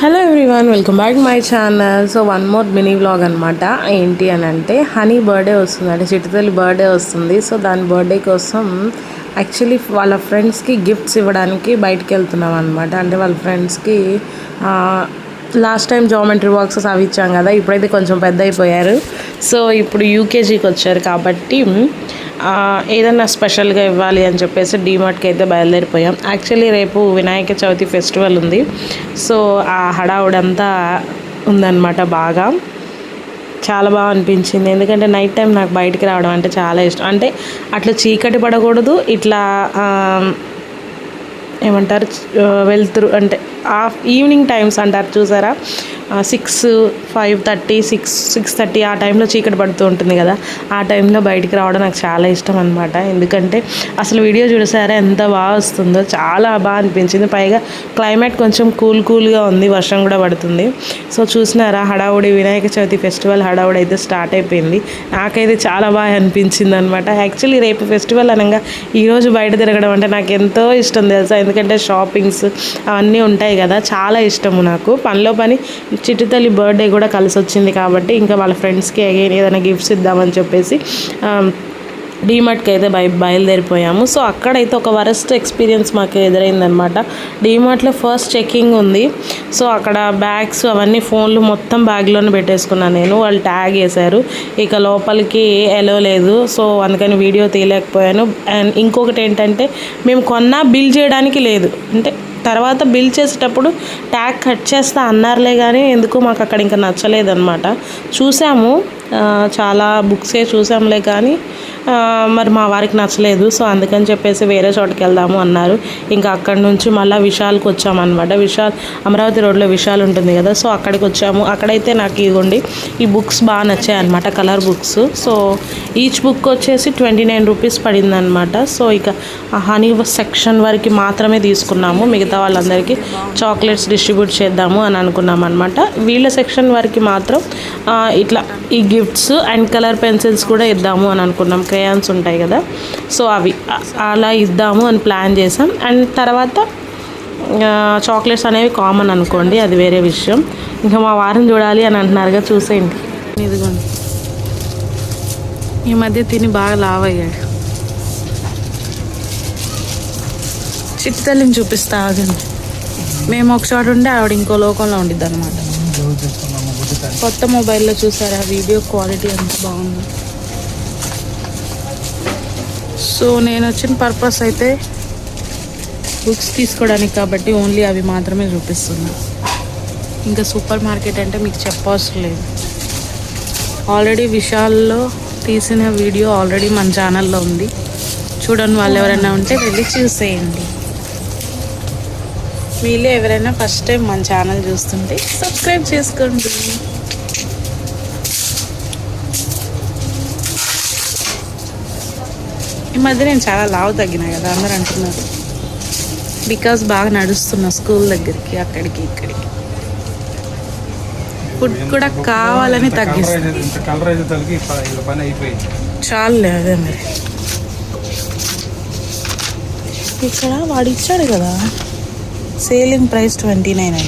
Hello everyone welcome back my channel so one more mini vlog అనమాట ఏంటి అని అంటే హనీ బర్త్డే వస్తుంది అంటే చిట్టుతల్లి బర్త్డే వస్తుంది. సో దాని బర్త్డే కోసం యాక్చువల్లీ వాళ్ళ ఫ్రెండ్స్కి గిఫ్ట్స్ ఇవ్వడానికి బయటికి వెళ్తున్నాం అనమాట అంటే వాళ్ళ ఫ్రెండ్స్కి లాస్ట్ టైం జామెంట్రీ బాక్సెస్ అవి ఇచ్చాం కదా. ఇప్పుడైతే కొంచెం పెద్ద అయిపోయారు సో ఇప్పుడు యూకేజీకి వచ్చారు కాబట్టి ఏదన్నా స్పెషల్గా ఇవ్వాలి అని చెప్పేసి డీమార్ట్కి అయితే బయలుదేరిపోయాం. యాక్చువల్లీ రేపు వినాయక చవితి ఫెస్టివల్ ఉంది. సో ఆ హడావుడంతా ఉందన్నమాట బాగా. చాలా బాగా అనిపించింది. ఎందుకంటే నైట్ టైం నాకు బయటికి రావడం అంటే చాలా ఇష్టం. అంటే అట్లా చీకటి పడకూడదు ఇట్లా ఏమంటారు వెళ్తురు అంటే ఈవినింగ్ టైమ్స్ అంటారు చూసారా? Six five thirty six six thirty ఆ టైంలో చీకటి పడుతూ ఉంటుంది కదా. ఆ టైంలో బయటికి రావడం నాకు చాలా ఇష్టం అనమాట ఎందుకంటే అసలు వీడియో చూసారా ఎంత బాగా వస్తుందో. చాలా బాగా అనిపించింది. పైగా క్లైమేట్ కొంచెం కూల్ కూల్గా ఉంది. వర్షం కూడా పడుతుంది. సో చూసినారా? హడావుడి వినాయక చవితి ఫెస్టివల్ హడావుడి అయితే స్టార్ట్ అయిపోయింది. నాకైతే చాలా బాగా అనిపించింది అనమాట యాక్చువల్లీ రేపు ఫెస్టివల్ అనగా ఈరోజు బయట తిరగడం అంటే నాకు ఎంతో ఇష్టం తెలుసా? ఎందుకంటే షాపింగ్స్ అవన్నీ ఉంటాయి కదా చాలా ఇష్టము నాకు. పనిలో పని చిట్టుతల్లి బర్త్డే కూడా కలిసి వచ్చింది కాబట్టి ఇంకా వాళ్ళ ఫ్రెండ్స్కి అగైన్ ఏదైనా గిఫ్ట్స్ ఇద్దామని చెప్పేసి డీమార్ట్కి అయితే బయ బయలుదేరిపోయాము. సో అక్కడైతే ఒక వరస్ట్ ఎక్స్పీరియన్స్ మాకు ఎదురైందనమాట డీమార్ట్లో ఫస్ట్ చెకింగ్ ఉంది. సో అక్కడ బ్యాగ్స్ అవన్నీ ఫోన్లు మొత్తం బ్యాగ్లోనే పెట్టేసుకున్నాను నేను. వాళ్ళు ట్యాగ్ వేశారు ఇక లోపలికి ఎలో లేదు. సో అందుకని వీడియో తీయలేకపోయాను. అండ్ ఇంకొకటి ఏంటంటే మేము కొన్నా బిల్ చేయడానికి లేదు. అంటే తర్వాత బిల్ చేసేటప్పుడు ట్యాగ్ కట్ చేస్తా అన్నారులే కానీ ఎందుకు మాకు అక్కడ ఇంకా నచ్చలేదన్నమాట. చూసాము. చాలా బుక్సే చూసాంలే కానీ మరి మా వారికి నచ్చలేదు. సో అందుకని చెప్పేసి వేరే చోటుకి వెళ్దాము అన్నారు. ఇంకా అక్కడి నుంచి మళ్ళీ విశాల్కి వచ్చామన్నమాట. విశాల్ అమరావతి రోడ్లో విశాల్ ఉంటుంది కదా సో అక్కడికి వచ్చాము. అక్కడైతే నాకు ఇదిగోండి ఈ బుక్స్ బాగా నచ్చాయి అనమాట colour books so each book వచ్చేసి ట్వంటీ నైన్ రూపీస్ పడిందనమాట సో ఇక హనీ సెక్షన్ వరకు మాత్రమే తీసుకున్నాము. మిగతా వాళ్ళందరికీ చాక్లెట్స్ డిస్ట్రిబ్యూట్ చేద్దాము అని అనుకున్నాం అనమాట వీళ్ళ సెక్షన్ వరకు మాత్రం ఇట్లా ఈ గిఫ్ట్స్ అండ్ కలర్ పెన్సిల్స్ కూడా ఇద్దాము అని అనుకున్నాం. క్రేయాన్స్ ఉంటాయి కదా. సో అవి అలా ఇద్దాము అని ప్లాన్ చేసాం. అండ్ తర్వాత చాక్లెట్స్ అనేవి కామన్ అనుకోండి. అది వేరే విషయం. ఇంకా మా వారం చూడాలి అని అంటున్నారుగా చూసేయండి. ఇదిగోండి. ఈ మధ్య తిని బాగా లావ్ అయ్యాడు. చిట్టి తల్లిని చూపిస్తా ఆగండి. మేము ఒక చోట ఉంటే ఆవిడ ఇంకో లోకంలో ఉండిద్ది అనమాట కొత్త మొబైల్లో చూసారా? వీడియో క్వాలిటీ ఎంత బాగుంది. సో నేను వచ్చిన పర్పస్ అయితే బుక్స్ తీసుకోవడానికి కాబట్టి ఓన్లీ అవి మాత్రమే చూపిస్తున్నా. ఇంకా సూపర్ మార్కెట్ అంటే మీకు చెప్పవసరం లేదు. ఆల్రెడీ విశాల్లో తీసిన వీడియో ఆల్రెడీ మన ఛానల్లో ఉంది. చూడండి వాళ్ళు ఎవరైనా ఉంటే వెళ్ళి చూసేయండి. మీలో ఎవరైనా ఫస్ట్ టైం మన ఛానల్ చూస్తుంటే సబ్స్క్రైబ్ చేసుకోండి. ఈ మధ్య నేను చాలా లావు తగ్గినా కదా అందరు అంటున్నారు. బికాస్ బాగా నడుస్తున్నా స్కూల్ దగ్గరికి అక్కడికి ఇక్కడికి. ఫుడ్ కూడా కావాలని తగ్గిస్తుంది. చాలు చాలులే అదే మరి. ఇక్కడ వాడు ఇచ్చాడు కదా. Selling price twenty nine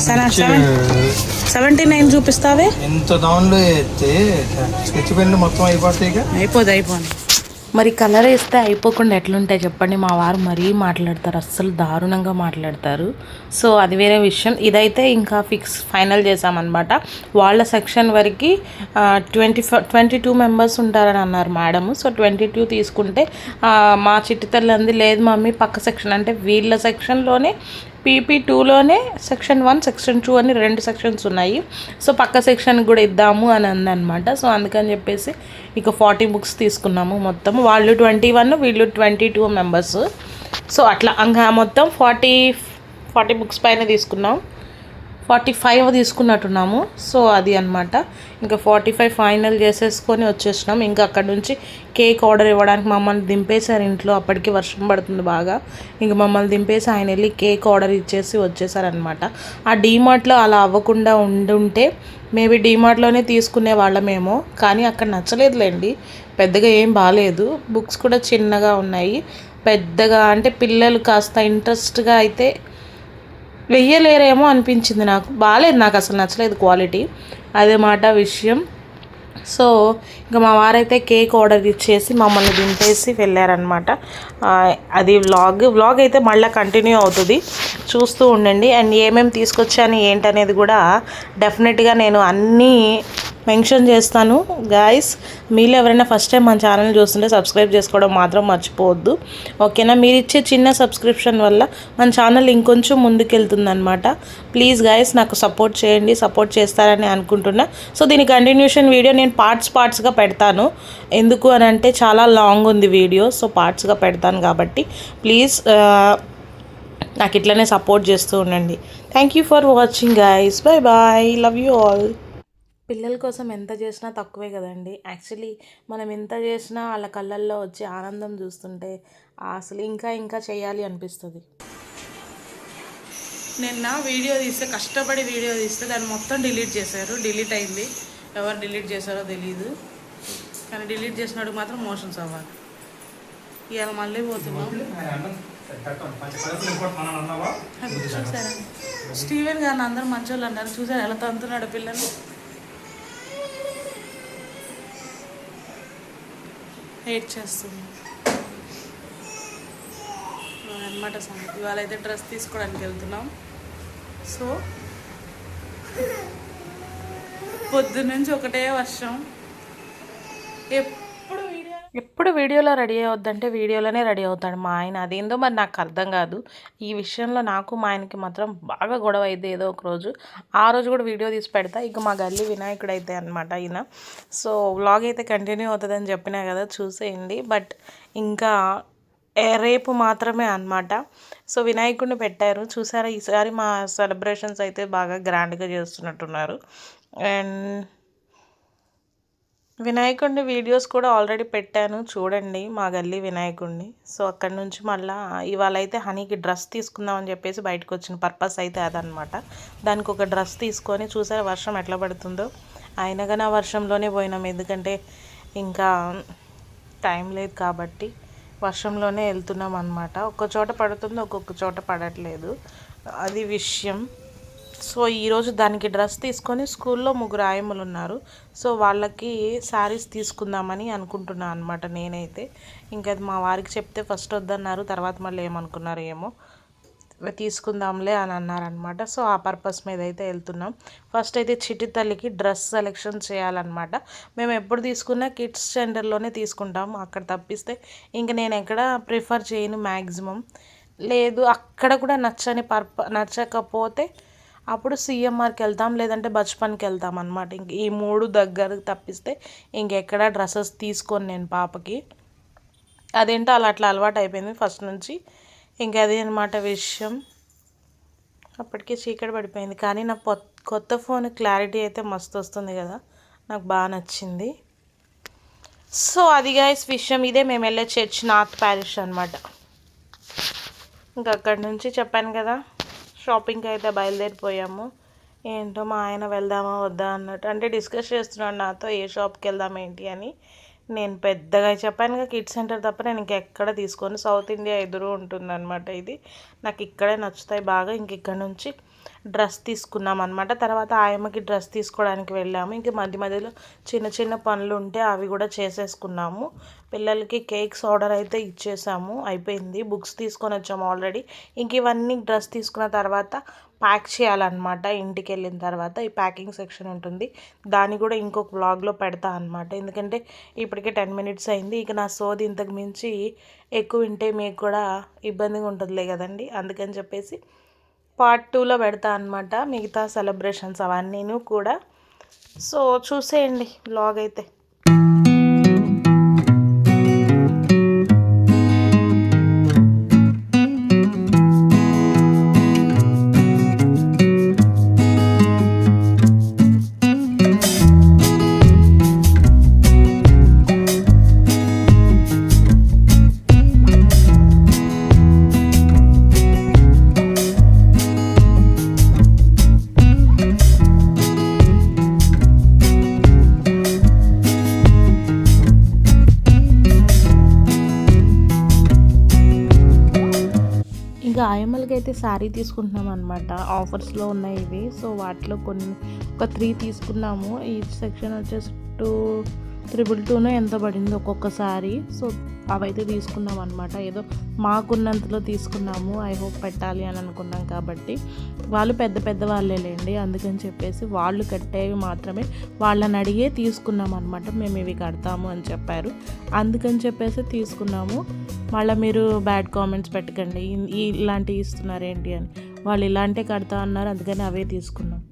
seven seven seventy nine చూపిస్తావే? ఎంత డౌన్లో అయితే స్కెచ్ పెన్లు మొత్తం అయిపోతాయి ఇక. అయిపోదు అయిపోను మరి కలర్ వేస్తే అయిపోకుండా ఎట్లుంటాయి చెప్పండి? మా వారు మరీ మాట్లాడతారు అస్సలు దారుణంగా మాట్లాడతారు. సో అది వేరే విషయం. ఇదైతే ఇంకా ఫిక్స్ ఫైనల్ చేసామన్నమాట వాళ్ళ సెక్షన్ వరకు ట్వంటీ ట్వంటీ టూ మెంబర్స్ ఉంటారని అన్నారు మేడం. సో ట్వంటీ టూ తీసుకుంటే మా చిట్టి తల్లి అంది లేదు మమ్మీ పక్క సెక్షన్. అంటే వీళ్ళ సెక్షన్లోనే పీపీ టూలోనే సెక్షన్ వన్ సెక్షన్ టూ అని రెండు సెక్షన్స్ ఉన్నాయి. సో పక్క సెక్షన్కి కూడా ఇద్దాము అని అందనమాట. సో అందుకని చెప్పేసి ఇక ఫార్టీ బుక్స్ తీసుకున్నాము మొత్తం వాళ్ళు ట్వంటీ వన్ వీళ్ళు ట్వంటీ టూ మెంబర్స్. సో అట్లా ఇంకా మొత్తం ఫార్టీ ఫార్టీ బుక్స్ పైన తీసుకున్నాం. Forty five తీసుకున్నట్టున్నాము. సో అది అన్నమాట. ఇంకా ఫార్టీ ఫైవ్ ఫైనల్ చేసేసుకొని వచ్చేసినాం. ఇంకా అక్కడ నుంచి కేక్ ఆర్డర్ ఇవ్వడానికి మమ్మల్ని దింపేశారు ఇంట్లో. అప్పటికి వర్షం పడుతుంది బాగా. ఇంక మమ్మల్ని దింపేసి ఆయన వెళ్ళి కేక్ ఆర్డర్ ఇచ్చేసి వచ్చేసారనమాట ఆ డీమార్ట్లో అలా అవ్వకుండా ఉండుంటే మేబీ డీమార్ట్లోనే తీసుకునే వాళ్ళమేమో. కానీ అక్కడ నచ్చలేదులేండి. పెద్దగా ఏం బాగాలేదు బుక్స్ కూడా చిన్నగా ఉన్నాయి. పెద్దగా అంటే పిల్లలు కాస్త ఇంట్రెస్ట్గా అయితే వెయ్యలేరేమో అనిపించింది నాకు. బాగాలేదు నాకు అసలు నచ్చలేదు క్వాలిటీ. అదే మాట విషయం. సో ఇంకా మా వారైతే కేక్ ఆర్డర్ ఇచ్చేసి మమ్మల్ని దింపేసి వెళ్ళారనమాట అది వ్లాగ్. వ్లాగ్ అయితే మళ్ళీ కంటిన్యూ అవుతుంది. చూస్తూ ఉండండి. అండ్ ఏమేమి తీసుకొచ్చాను ఏంటనేది కూడా డెఫినెట్గా నేను అన్నీ మెన్షన్ చేస్తాను. గాయస్ మీరు ఎవరైనా ఫస్ట్ టైం మన ఛానల్ చూస్తుంటే సబ్స్క్రైబ్ చేసుకోవడం మాత్రం మర్చిపోవద్దు. ఓకేనా మీరు ఇచ్చే చిన్న సబ్స్క్రిప్షన్ వల్ల మన ఛానల్ ఇంకొంచెం ముందుకెళ్తుందనమాట ప్లీజ్ గాయస్ నాకు సపోర్ట్ చేయండి. సపోర్ట్ చేస్తారని అనుకుంటున్నా. సో దీని కంటిన్యూషన్ వీడియో నేను పార్ట్స్ పార్ట్స్గా పెడతాను. ఎందుకు అని అంటే చాలా లాంగ్ ఉంది వీడియో సో పార్ట్స్గా పెడతాను కాబట్టి. ప్లీజ్ నాకు ఇట్లనే సపోర్ట్ చేస్తూ ఉండండి. Thank you for watching guys bye bye love you all పిల్లల కోసం ఎంత చేసినా తక్కువే కదండి. యాక్చువల్లీ మనం ఎంత చేసినా వాళ్ళ కళ్ళల్లో వచ్చే ఆనందం చూస్తుంటే అసలు ఇంకా ఇంకా చేయాలి అనిపిస్తుంది. నిన్న వీడియో తీస్తే కష్టపడి వీడియో తీస్తే దాన్ని మొత్తం డిలీట్ చేశారు. డిలీట్ అయింది. ఎవరు డిలీట్ చేశారో తెలియదు కానీ డిలీట్ చేసినాడు మాత్రం మోషన్స్ అవ్వాలి. ఇవాళ మళ్ళీ పోతున్నాం. చూసారా? స్టీవెన్ గారిని అందరూ మంచోళ్ళు అన్నారు. చూసారా? ఎలా తంతున్నాడు పిల్లలు? హేట్ చేస్తుంది. అనమాట సంగతి ఇవాళ అయితే డ్రెస్ తీసుకోవడానికి వెళ్తున్నాం. సో పొద్దున్నుంచి ఒకటే వర్షం. ఎప్పుడు ఎప్పుడు వీడియోలో రెడీ అవద్దంటే వీడియోలోనే రెడీ అవుతాడు మా ఆయన. అదేందో మరి నాకు అర్థం కాదు. ఈ విషయంలో నాకు మా ఆయనకి మాత్రం బాగా గొడవ అయితే ఏదో ఒక రోజు. ఆ రోజు కూడా వీడియో తీసి పెడతా. ఇక మా గల్లి వినాయకుడు అయితే అనమాట ఈయన. సో వ్లాగ్ అయితే కంటిన్యూ అవుతుందని చెప్పినా కదా చూసేయండి. బట్ ఇంకా రేపు మాత్రమే అన్నమాట. సో వినాయకుడిని పెట్టారు. చూసారా ఈసారి మా సెలబ్రేషన్స్ అయితే బాగా గ్రాండ్గా చేస్తున్నట్టున్నారు. అండ్ వినాయకుడిని వీడియోస్ కూడా ఆల్రెడీ పెట్టాను చూడండి మా గల్లీ వినాయకుడిని. సో అక్కడ నుంచి మళ్ళీ ఇవాళ అయితే హనీకి డ్రెస్ తీసుకుందామని చెప్పేసి బయటకు వచ్చిన పర్పస్ అయితే అదనమాట దానికి ఒక డ్రెస్ తీసుకొని చూసారా వర్షం ఎట్లా పడుతుందో? అయినా కానీ ఆ వర్షంలోనే పోయినాం. ఎందుకంటే ఇంకా టైం లేదు కాబట్టి వర్షంలోనే వెళ్తున్నాం అనమాట ఒక్క చోట పడుతుంది ఒక్కొక్క చోట పడట్లేదు. అది విషయం. సో ఈరోజు దానికి డ్రెస్ తీసుకొని స్కూల్లో ముగ్గురు ఆయమ్మలు ఉన్నారు. సో వాళ్ళకి శారీస్ తీసుకుందామని అనుకుంటున్నాను అనమాట నేనైతే. ఇంకా అది మా వారికి చెప్తే ఫస్ట్ వద్దన్నారు తర్వాత మళ్ళీ ఏమనుకున్నారు ఏమో తీసుకుందాంలే అని అన్నారనమాట సో ఆ పర్పస్ మీద అయితే వెళ్తున్నాం. ఫస్ట్ అయితే చిటి తల్లికి డ్రెస్ సెలెక్షన్ చేయాలన్నమాట. మేము ఎప్పుడు తీసుకున్నా కిడ్స్ సెంటర్లోనే తీసుకుంటాం. అక్కడ తప్పిస్తే ఇంక నేను ఎక్కడ ప్రిఫర్ చేయను మ్యాక్సిమం లేదు అక్కడ కూడా నచ్చని పర్ప నచ్చకపోతే అప్పుడు సిఎంఆర్కి వెళ్తాం లేదంటే బచ్పన్కి వెళ్తాం అనమాట ఇంక ఈ మూడు దగ్గర తప్పిస్తే ఇంకెక్కడ డ్రెస్సెస్ తీసుకోను నేను పాపకి. అదేంటో అలా అట్లా అలవాటు అయిపోయింది ఫస్ట్ నుంచి. ఇంకా అదే అనమాట విషయం. అప్పటికే చీకటి పడిపోయింది. కానీ నా కొత్త ఫోన్ క్లారిటీ అయితే మస్తు వస్తుంది కదా. నాకు బాగా నచ్చింది. సో అది గాయస్ విషయం. ఇదే మేము వెళ్ళే చర్చ్ నార్త్ ప్యారిష్ అనమాట ఇంకా అక్కడి నుంచి చెప్పాను కదా. షాపింగ్కి అయితే బయలుదేరిపోయాము. ఏంటో మా ఆయన వెళ్దామా వద్దా అన్నట్టు. అంటే డిస్కస్ చేస్తున్నాడు నాతో ఏ షాప్కి వెళ్దాం ఏంటి అని. నేను పెద్దగా చెప్పాను కదా కిడ్ సెంటర్ తప్ప నేను ఇంకెక్కడ తీసుకొని. సౌత్ ఇండియా ఎదురు ఉంటుందన్నమాట ఇది. నాకు ఇక్కడే నచ్చుతాయి బాగా. ఇంక ఇక్కడ నుంచి డ్రెస్ తీసుకున్నాం అనమాట తర్వాత ఆయమ్మకి డ్రెస్ తీసుకోవడానికి వెళ్ళాము. ఇంక మధ్య మధ్యలో చిన్న చిన్న పనులు ఉంటే అవి కూడా చేసేసుకున్నాము. పిల్లలకి కేక్స్ ఆర్డర్ అయితే ఇచ్చేసాము. అయిపోయింది. బుక్స్ తీసుకొని వచ్చాము ఆల్రెడీ. ఇంక ఇవన్నీ డ్రెస్ తీసుకున్న తర్వాత ప్యాక్ చేయాలన్నమాట. ఇంటికి వెళ్ళిన తర్వాత ఈ ప్యాకింగ్ సెక్షన్ ఉంటుంది. దాన్ని కూడా ఇంకొక బ్లాగ్లో పెడతా అనమాట ఎందుకంటే ఇప్పటికే టెన్ మినిట్స్ అయింది. ఇక నా సోది ఇంతకు మించి ఎక్కువ వింటే మీకు కూడా ఇబ్బందిగా ఉంటుందిలే కదండి. అందుకని చెప్పేసి పార్ట్ టూలో పెడతా అనమాట మిగతా సెలబ్రేషన్స్ అవన్నీ కూడా. సో చూసేయండి. బ్లాగ్ అయితే. అయితే శారీ తీసుకుంటున్నాం అనమాట ఆఫర్స్లో ఉన్నాయి ఇవి. సో వాటిలో కొన్ని ఒక త్రీ తీసుకున్నాము. ఈ సెక్షన్ వచ్చేసి టూ త్రిబుల్ టూనో ఎంత పడింది ఒక్కొక్కసారి? సో అవైతే తీసుకున్నాం అనమాట ఏదో మాకున్నంతలో తీసుకున్నాము. ఐ హోప్ పెట్టాలి అని అనుకున్నాం కాబట్టి. వాళ్ళు పెద్ద పెద్ద వాళ్ళేలేండి. అందుకని చెప్పేసి వాళ్ళు కట్టేవి మాత్రమే వాళ్ళని అడిగే తీసుకున్నాం అనమాట మేము ఇవి కడతాము అని చెప్పారు. అందుకని చెప్పేసి తీసుకున్నాము. మళ్ళీ మీరు బ్యాడ్ కామెంట్స్ పెట్టకండి. ఇలాంటివి ఇస్తున్నారు ఏంటి అని. వాళ్ళు ఇలాంటివి కడతా అన్నారు. అందుకని అవే తీసుకున్నాం.